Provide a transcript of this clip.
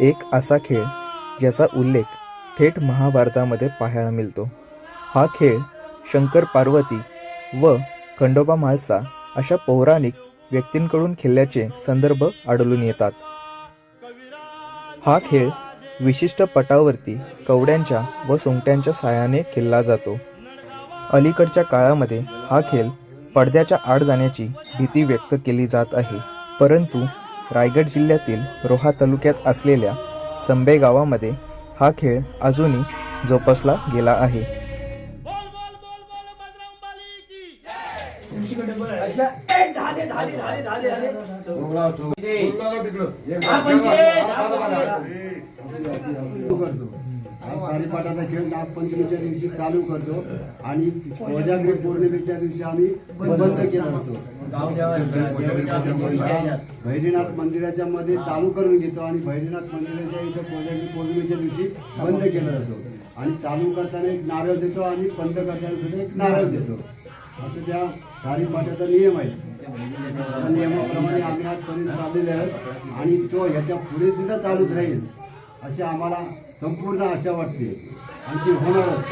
एक असा खेळ ज्याचा उल्लेख थेट महाभारतामध्ये पाहायला मिळतो. हा खेळ शंकर पार्वती व खंडोबा म्हाळसा अशा पौराणिक व्यक्तींकडून खेळल्याचे संदर्भ आढळून येतात. हा खेळ विशिष्ट पटावरती कवड्यांच्या व सोंगट्यांच्या सहाय्याने खेळला जातो. अलीकडच्या काळामध्ये हा खेळ पडद्याच्या आड जाण्याची भीती व्यक्त केली जात आहे परंतु रायगड जिल्ह्यातील रोहा तालुक्यात असलेल्या संबे गावामध्ये हा खेळ अजूनही जोपासला गेला आहे. तिकडं करतो. म्हणजे हा सारीपाटाचा खेळ नागपंचमीच्या दिवशी चालू करतो. आणि कोजागिरी पौर्णिमेच्या दिवशी आम्ही बंद केला जातो. भैरीनाथ मंदिराच्या मध्ये चालू करून घेतो आणि भैरीनाथ मंदिराच्या इथं कोजागिरी पौर्णिमेच्या दिवशी बंद केला जातो. आणि चालू करताना एक नारळ देतो आणि बंद करताना सुद्धा एक नारळ देतो. असं त्या सारीपाटाचा नियम आहे. नियमाप्रमाणे आम्ही आजपर्यंत चाललेले आहोत आणि तो ह्याच्या पुढे सुद्धा चालूच राहील. अशी आम्हाला संपूर्ण आशा वाटते. आणि ती होणारच